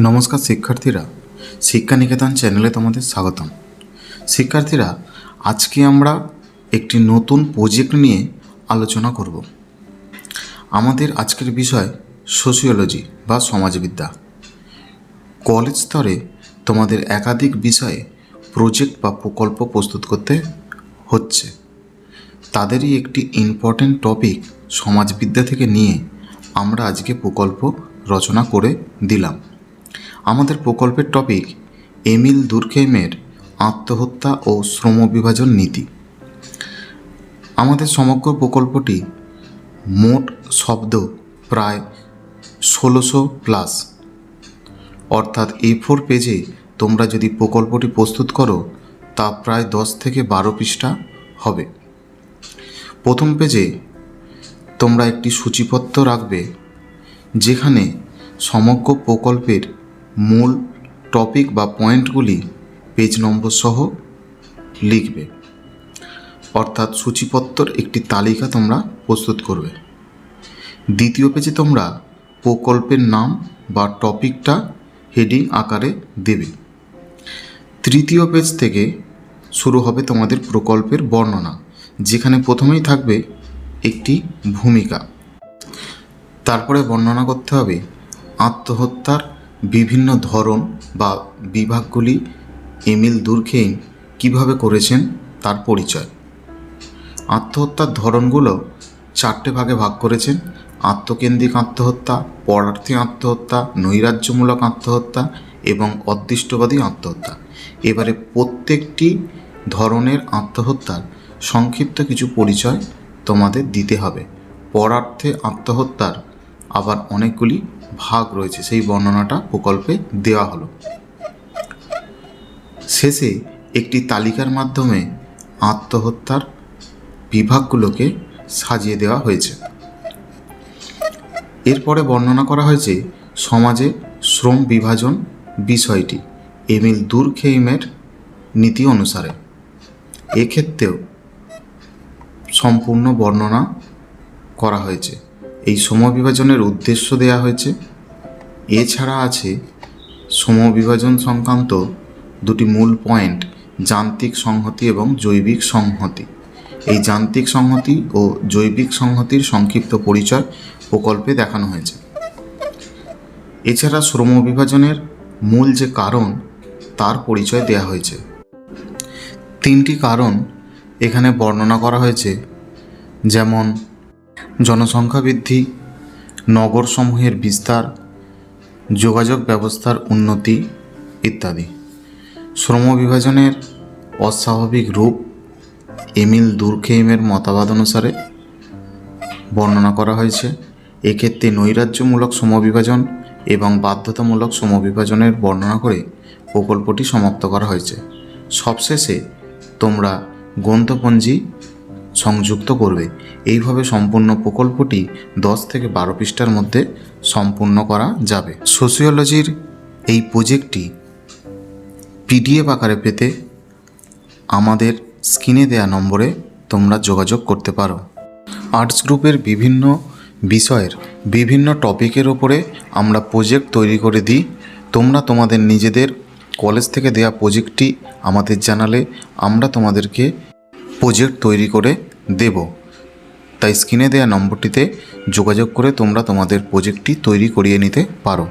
নমস্কার শিক্ষার্থীরা শিক্ষা নিকেতন চ্যানেলে তোমাদের স্বাগতম। শিক্ষার্থীরা, আজকে আমরা একটি নতুন প্রজেক্ট নিয়ে আলোচনা করব। আমাদের আজকের বিষয় সোশিওলজি বা সমাজবিদ্যা। কলেজ স্তরে তোমাদের একাধিক বিষয়ে প্রজেক্ট বা প্রকল্প প্রস্তুত করতে হচ্ছে। তাদেরই একটি ইম্পর্ট্যান্ট টপিক সমাজবিদ্যা থেকে নিয়ে আমরা আজকে প্রকল্প রচনা করে দিলাম। আমাদের প্রকল্পের টপিক এমিল দুর্খেমের আত্মহত্যা ও শ্রম বিভাজন নীতি। আমাদের সমগ্র প্রকল্পটি মোট শব্দ প্রায় ষোলোশো প্লাস অর্থাৎ এ ফোর পেজে তোমরা যদি প্রকল্পটি প্রস্তুত করো, তা প্রায় দশ থেকে বারো পৃষ্ঠা হবে। প্রথম পেজে তোমরা একটি সূচিপত্র রাখবে, যেখানে সমগ্র প্রকল্পের মূল টপিক বা পয়েন্টগুলি পেজ নম্বর সহ লিখবে। অর্থাৎ সূচিপত্রর একটি তালিকা তোমরা প্রস্তুত করবে। দ্বিতীয় পেজে তোমরা প্রকল্পের নাম বা টপিকটা হেডিং আকারে দেবে। তৃতীয় পেজ থেকে শুরু হবে তোমাদের প্রকল্পের বর্ণনা, যেখানে প্রথমেই থাকবে একটি ভূমিকা। তারপরে বর্ণনা করতে হবে আত্মহত্যার বিভিন্ন ধরন বা বিভাগগুলি এমিল দুর্খেইন কীভাবে করেছেন তার পরিচয়। আত্মহত্যার ধরনগুলো চারটে ভাগে ভাগ করেছেন। আত্মকেন্দ্রিক আত্মহত্যা পরার্থী আত্মহত্যা, নৈরাজ্যমূলক আত্মহত্যা এবং অদৃষ্টবাদী আত্মহত্যা। এবারে প্রত্যেকটি ধরনের আত্মহত্যার সংক্ষিপ্ত কিছু পরিচয় তোমাদের দিতে হবে। পরার্থে আত্মহত্যার আবার অনেকগুলি ভাগ রয়েছে। সেই বর্ণনাটা প্রকল্পে দেওয়া হলো। শেষে একটি তালিকার মাধ্যমে আত্মহত্যার বিভাগগুলোকে সাজিয়ে দেওয়া হয়েছে। এরপরে বর্ণনা করা হয়েছে সমাজে শ্রম বিভাজন বিষয়টি এমিল দুর্খেইমের নীতি অনুসারে। এক্ষেত্রেও সম্পূর্ণ বর্ণনা করা হয়েছে। এই সমবিভাজনের উদ্দেশ্য দেয়া হয়েছে। এছাড়া আছে সমবিভাজন সংক্রান্ত দুটি মূল পয়েন্ট, যান্ত্রিক সংহতি এবং জৈবিক সংহতি। এই যান্ত্রিক সংহতি ও জৈবিক সংহতির সংক্ষিপ্ত পরিচয় প্রকল্পে দেখানো হয়েছে। এছাড়া শ্রম বিভাজনের মূল যে কারণ, তার পরিচয় দেয়া হয়েছে। তিনটি কারণ এখানে বর্ণনা করা হয়েছে। যেমন জনসংখ্যা বৃদ্ধি, নগরসমূহের বিস্তার, যোগাযোগ ব্যবস্থার উন্নতি ইত্যাদি। শ্রম বিভাজনের অস্বাভাবিক রূপ এমিল দুর্খেইমের মতবাদ অনুসারে বর্ণনা করা হয়েছে। এক্ষেত্রে নৈরাজ্যমূলক সমবিভাজন এবং বাধ্যতামূলক সমবিভাজনের বর্ণনা করে প্রকল্পটি সমাপ্ত করা হয়েছে। সবশেষে তোমরা গ্রন্থপঞ্জি সংযুক্ত করবে। এইভাবে সম্পূর্ণ প্রকল্পটি দশ থেকে বারো পৃষ্ঠার মধ্যে সম্পূর্ণ করা যাবে। সোশিওলজির এই প্রজেক্টটি পিডিএফ আকারে পেতে আমাদের স্ক্রিনে দেয়া নম্বরে তোমরা যোগাযোগ করতে পারো। আর্টস গ্রুপের বিভিন্ন বিষয়ের বিভিন্ন টপিকের ওপরে আমরা প্রজেক্ট তৈরি করে দিই। তোমরা তোমাদের নিজেদের কলেজ থেকে দেয়া প্রজেক্টটি আমাদের জানালে আমরা তোমাদেরকে প্রজেক্ট তৈরি করে দেব। তাই স্ক্রিনে দেওয়া নম্বরটিতে যোগাযোগ করে তোমরা তোমাদের প্রজেক্টটি তৈরি করিয়ে নিতে পারো।